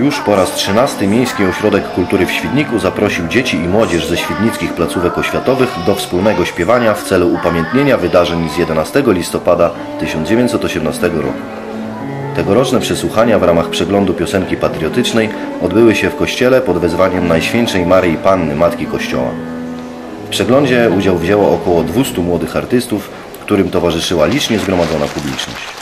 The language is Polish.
Już po raz trzynasty Miejski Ośrodek Kultury w Świdniku zaprosił dzieci i młodzież ze świdnickich placówek oświatowych do wspólnego śpiewania w celu upamiętnienia wydarzeń z 11 listopada 1918 roku. Tegoroczne przesłuchania w ramach przeglądu piosenki patriotycznej odbyły się w kościele pod wezwaniem Najświętszej Maryi Panny Matki Kościoła. W przeglądzie udział wzięło około 200 młodych artystów, którym towarzyszyła licznie zgromadzona publiczność.